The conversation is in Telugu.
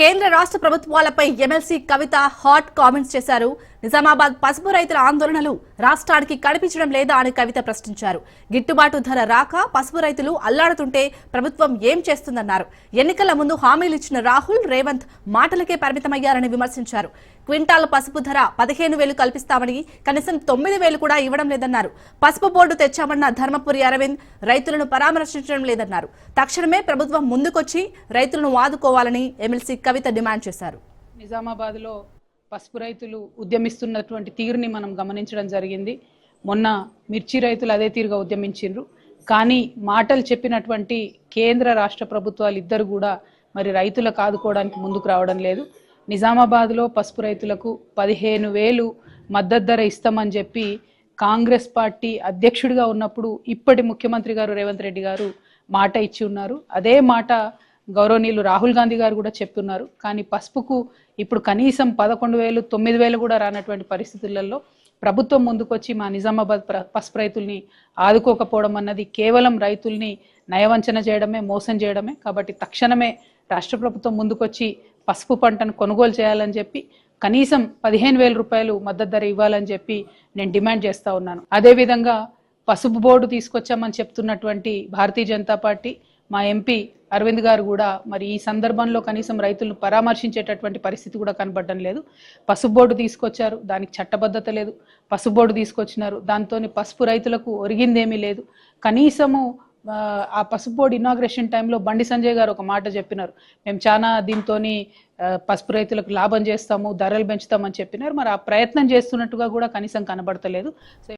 కేంద్ర రాష్ట్ర ప్రభుత్వాలపై ఎమ్మెల్సీ కవిత హాట్ కామెంట్స్ చేశారు. నిజామాబాద్ పసుపు రైతుల ఆందోళనలు రాష్ట్రానికి కనిపించడం లేదా అని కవిత ప్రశ్నించారు. గిట్టుబాటు ధర రాక పసుపు రైతులు అల్లాడుతుంటే ప్రభుత్వం ఏం చేస్తుందన్నారు. ఎన్నికల ముందు హామీలు ఇచ్చిన రాహుల్ రేవంత్ మాటలకే పరిమితమయ్యారని విమర్శించారు. క్వింటాల్ పసుపు ధర పదిహేను వేలు కల్పిస్తామని కనీసం తొమ్మిది వేలు కూడా ఇవ్వడం లేదన్నారు. పసుపు బోర్డు తెచ్చామన్న ధర్మపురి అరవింద్ రైతులను పరామర్శించడం లేదన్నారు. తక్షణమే ప్రభుత్వం ముందుకొచ్చి రైతులను ఆదుకోవాలని ఎమ్మెల్సీ కవిత డిమాండ్ చేశారు. నిజామాబాద్లో పసుపు రైతులు ఉద్యమిస్తున్నటువంటి తీరుని మనం గమనించడం జరిగింది. మొన్న మిర్చి రైతులు అదే తీరుగా ఉద్యమించిండ్రు. కానీ మాటలు చెప్పినటువంటి కేంద్ర రాష్ట్ర ప్రభుత్వాలు ఇద్దరు కూడా మరి రైతులకు ఆదుకోవడానికి ముందుకు రావడం లేదు. నిజామాబాద్లో పసుపు రైతులకు పదిహేను వేలు మద్దతు ధర ఇస్తామని చెప్పి కాంగ్రెస్ పార్టీ అధ్యక్షుడిగా ఉన్నప్పుడు ఇప్పటి ముఖ్యమంత్రి గారు రేవంత్ రెడ్డి గారు మాట ఇచ్చి ఉన్నారు. అదే మాట గౌరవనీయులు రాహుల్ గాంధీ గారు కూడా చెప్తున్నారు. కానీ పసుపుకు ఇప్పుడు కనీసం పదకొండు వేలు తొమ్మిది వేలు కూడా రానటువంటి పరిస్థితులలో ప్రభుత్వం ముందుకొచ్చి మా నిజామాబాద్ పసుపు రైతుల్ని ఆదుకోకపోవడం అన్నది కేవలం రైతుల్ని నయవంచన చేయడమే మోసం చేయడమే. కాబట్టి తక్షణమే రాష్ట్ర ప్రభుత్వం ముందుకొచ్చి పసుపు పంటను కొనుగోలు చేయాలని చెప్పి కనీసం పదిహేను వేల రూపాయలు మద్దతు ధర ఇవ్వాలని చెప్పి నేను డిమాండ్ చేస్తూ ఉన్నాను. అదేవిధంగా పసుపు బోర్డు తీసుకొచ్చామని చెప్తున్నటువంటి భారతీయ జనతా పార్టీ మా ఎంపీ అరవింద్ గారు కూడా మరి ఈ సందర్భంలో కనీసం రైతులను పరామర్శించేటటువంటి పరిస్థితి కూడా కనబడడం లేదు. పసుపు బోర్డు తీసుకొచ్చారు దానికి చట్టబద్ధత లేదు. పసుపు బోర్డు తీసుకొచ్చినారు దాంతో పసుపు రైతులకు ఒరిగిందేమీ లేదు. కనీసము ఆ, పసుపు బోర్డు ఇనాగ్రేషన్ టైంలో బండి సంజయ్ గారు ఒక మాట చెప్పినారు. మేము చాలా దీంతో పసుపు రైతులకు లాభం చేస్తాము ధరలు పెంచుతామని చెప్పినారు. మరి ఆ ప్రయత్నం చేస్తున్నట్టుగా కూడా కనీసం కనబడతలేదు. సో